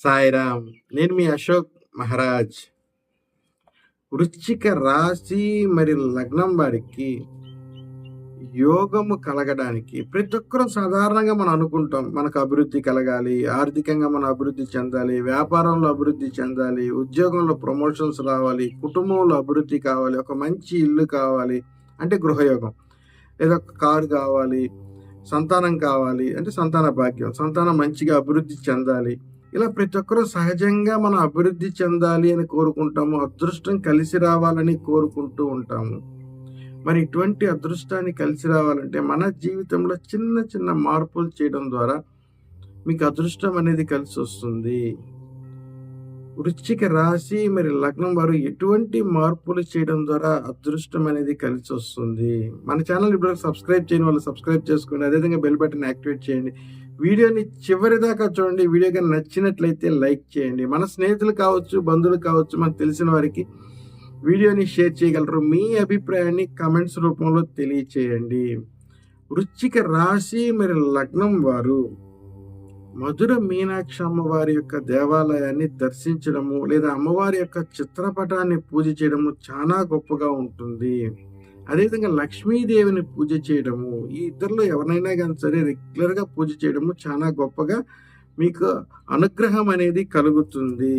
సాయిరామ్ నేను మీ అశోక్ మహారాజ్. వృశ్చిక రాశి మరి లగ్నం వారికి యోగము కలగడానికి ప్రతి ఒక్కరూ సాధారణంగా మనం అనుకుంటాం. మనకు అభివృద్ధి కలగాలి ఆర్థికంగా మనం అభివృద్ధి చెందాలి వ్యాపారంలో అభివృద్ధి చెందాలి ఉద్యోగంలో ప్రమోషన్స్ రావాలి కుటుంబంలో అభివృద్ధి కావాలి ఒక మంచి ఇల్లు కావాలి. అంటే గృహయోగం. లేదా ఒక కారు కావాలి సంతానం కావాలి అంటే సంతాన భాగ్యం సంతానం మంచిగా అభివృద్ధి చెందాలి. ఇలా ప్రతి ఒక్కరూ సహజంగా మనం అభివృద్ధి చెందాలి అని కోరుకుంటాము అదృష్టం కలిసి రావాలని కోరుకుంటూ ఉంటాము. మరి ఇటువంటి అదృష్టాన్ని కలిసి రావాలంటే మన జీవితంలో చిన్న చిన్న మార్పులు చేయడం ద్వారా మీకు అదృష్టం అనేది కలిసి వస్తుంది వృశ్చిక రాశి మరి లగ్నం వారు ఎటువంటి మార్పులు చేయడం ద్వారా అదృష్టం అనేది కలిసి వస్తుంది. మన ఛానల్ ఇప్పుడు సబ్స్క్రైబ్ చేయని వాళ్ళు సబ్స్క్రైబ్ చేసుకోండి. అదేవిధంగా బెల్ బటన్ యాక్టివేట్ చేయండి. వీడియోని చివరి దాకా చూడండి. వీడియో కానీ నచ్చినట్లయితే లైక్ చేయండి. మన స్నేహితులు కావచ్చు బంధువులు కావచ్చు మనకు తెలిసిన వారికి వీడియోని షేర్ చేయగలరు. మీ అభిప్రాయాన్ని కమెంట్స్ రూపంలో తెలియచేయండి. వృశ్చిక రాశి మరి లగ్నం వారు మధుర మీనాక్షి అమ్మవారి యొక్క దేవాలయాన్ని దర్శించడము లేదా అమ్మవారి యొక్క చిత్రపటాన్ని పూజ చేయడము చాలా గొప్పగా ఉంటుంది. అదేవిధంగా లక్ష్మీదేవిని పూజ చేయడము ఈ ఇద్దరిలో ఎవరినైనా కానీ సరే రెగ్యులర్గా పూజ చేయడము చాలా గొప్పగా మీకు అనుగ్రహం అనేది కలుగుతుంది.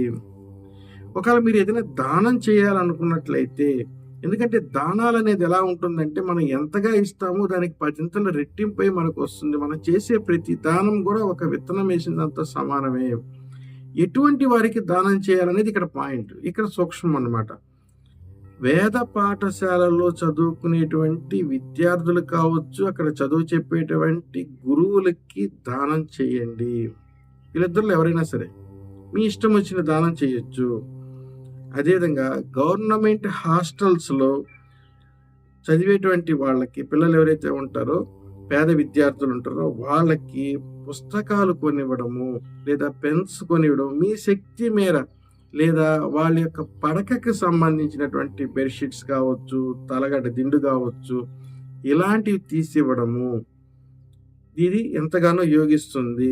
ఒకవేళ మీరు ఏదైనా దానం చేయాలనుకున్నట్లయితే ఎందుకంటే దానాలు అనేది ఎలా ఉంటుందంటే మనం ఎంతగా ఇస్తామో దానికి పదింతల రెట్టింపై మనకు వస్తుంది. మనం చేసే ప్రతి దానం కూడా ఒక విత్తనం వేసినంత సమానమే. ఎటువంటి వారికి దానం చేయాలనేది ఇక్కడ పాయింట్. ఇక్కడ సూక్ష్మం అన్నమాట. వేద పాఠశాలలో చదువుకునేటువంటి విద్యార్థులు కావచ్చు అక్కడ చదువు చెప్పేటువంటి గురువులకి దానం చేయండి. వీళ్ళిద్దరిలో ఎవరైనా సరే మీ ఇష్టం వచ్చిన దానం చేయొచ్చు. అదేవిధంగా గవర్నమెంట్ హాస్టల్స్లో చదివేటువంటి వాళ్ళకి పిల్లలు ఎవరైతే ఉంటారో పేద విద్యార్థులు ఉంటారో వాళ్ళకి పుస్తకాలు కొనివ్వడము లేదా పెన్స్ కొనివ్వడం మీ శక్తి మేర లేదా వాళ్ళ యొక్క పడకకి సంబంధించినటువంటి బెడ్షీట్స్ కావచ్చు తలగడ్డ దిండు కావచ్చు ఇలాంటివి తీసివ్వడము. ఇది ఎంతగానో యోగిస్తుంది.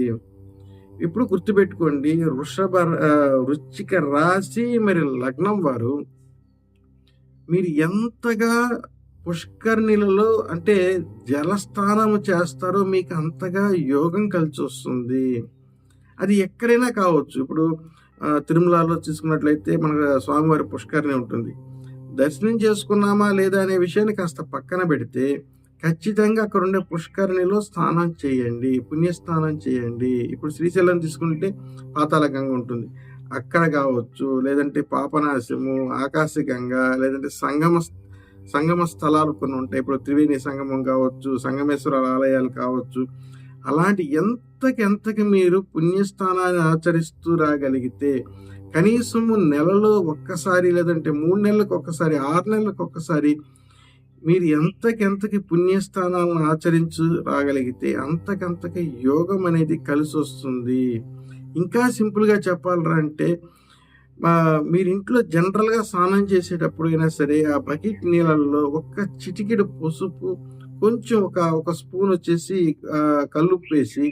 ఇప్పుడు గుర్తుపెట్టుకోండి వృషభ వృశ్చిక రాశి మరి లగ్నం వారు మీరు ఎంతగా పుష్కర్ణిలలో అంటే జలస్నానము చేస్తారో మీకు అంతగా యోగం కలిసి వస్తుంది. అది ఎక్కడైనా కావచ్చు. ఇప్పుడు తిరుమలలో తీసుకున్నట్లయితే మన స్వామివారి పుష్కరిణి ఉంటుంది. దర్శనం చేసుకున్నామా లేదా అనే విషయాన్ని కాస్త పక్కన పెడితే ఖచ్చితంగా అక్కడ ఉండే పుష్కరిణిలో స్నానం చేయండి పుణ్యస్నానం చేయండి. ఇప్పుడు శ్రీశైలం తీసుకుంటే పాతాళగంగా ఉంటుంది. అక్కడ కావచ్చు లేదంటే పాపనాశము ఆకాశగంగ లేదంటే సంగమ సంగమ స్థలాలు కొన్ని ఉంటాయి. ఇప్పుడు త్రివేణి సంగమం కావచ్చు సంగమేశ్వర ఆలయాలు కావచ్చు. అలాంటి ఎంతకి ఎంతకి మీరు పుణ్యస్థానాన్ని ఆచరిస్తూ రాగలిగితే కనీసము నెలలో ఒక్కసారి లేదంటే మూడు నెలలకు ఒక్కసారి ఆరు నెలలకు ఒక్కసారి మీరు ఎంతకెంతకి పుణ్యస్థానాలను ఆచరించు రాగలిగితే అంతకంతకి యోగం అనేది కలిసి వస్తుంది. ఇంకా సింపుల్గా చెప్పాలరా అంటే మీరు ఇంట్లో జనరల్గా స్నానం చేసేటప్పుడు అయినా సరే ఆ బకెట్ నీళ్ళల్లో ఒక్క చిటికెడు పసుపు కొంచెం ఒక ఒక స్పూన్ వచ్చేసి కల్లుప్పు వేసి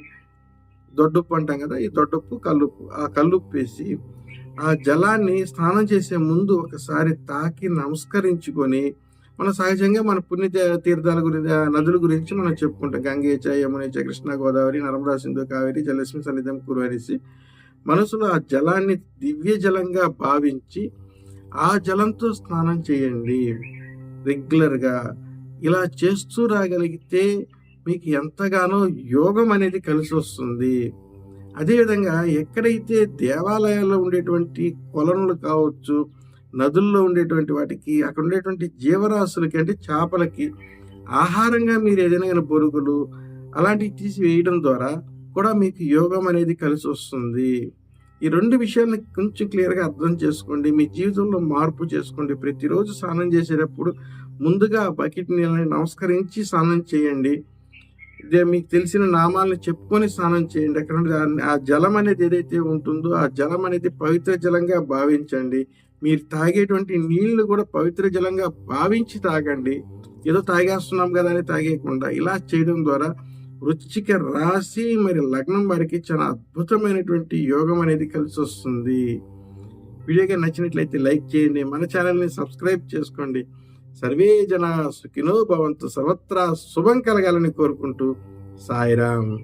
దొడ్డుప్పు అంటాం కదా ఈ దొడ్డుప్పు కల్లుప్పు ఆ కల్లుప్పు వేసి ఆ జలాన్ని స్నానం చేసే ముందు ఒకసారి తాకి నమస్కరించుకొని మన సహజంగా మన పుణ్య తీర్థాల గురించి నదుల గురించి మనం చెప్పుకుంటాం. గంగేచ యమునేచ కృష్ణ గోదావరి నర్మదా సింధు కావేరి జలస్మి సన్నిధం కురువరిసి మనసులో ఆ జలాన్ని దివ్య జలంగా భావించి ఆ జలంతో స్నానం చేయండి. రెగ్యులర్గా ఇలా చేస్తూ రాగలిగితే మీకు ఎంతగానో యోగం అనేది కలిసి వస్తుంది. అదేవిధంగా ఎక్కడైతే దేవాలయాల్లో ఉండేటువంటి కొలనులు కావచ్చు నదుల్లో ఉండేటువంటి వాటికి అక్కడ ఉండేటువంటి జీవరాశులకి అంటే చేపలకి ఆహారంగా మీరు ఏదైనా బొరుగులు అలాంటివి తీసి వేయడం ద్వారా కూడా మీకు యోగం అనేది కలిసి వస్తుంది. ఈ రెండు విషయాలను కొంచెం క్లియర్గా అర్థం చేసుకోండి. మీ జీవితంలో మార్పు చేసుకోండి. ప్రతిరోజు స్నానం చేసేటప్పుడు ముందుగా బకెట్ నీళ్ళని నమస్కరించి స్నానం చేయండి. ఇదే మీకు తెలిసిన నామాలను చెప్పుకొని స్నానం చేయండి. అక్కడ ఆ జలం అనేది ఏదైతే ఉంటుందో ఆ జలం అనేది పవిత్ర జలంగా భావించండి. మీరు తాగేటువంటి నీళ్ళు కూడా పవిత్ర జలంగా భావించి తాగండి. ఏదో తాగేస్తున్నాం కదా అని తాగేయకుండా ఇలా చేయడం ద్వారా వృచ్చిక రాశి మరి లగ్నం వారికి చాలా అద్భుతమైనటువంటి యోగం అనేది కలిసి వస్తుంది. వీడియోగా నచ్చినట్లయితే లైక్ చేయండి. మన ఛానల్ని సబ్స్క్రైబ్ చేసుకోండి. సర్వే జన సుఖినో భవంతు. సర్వత్రా శుభం కలగాలని కోరుకుంటూ సాయిరామ్.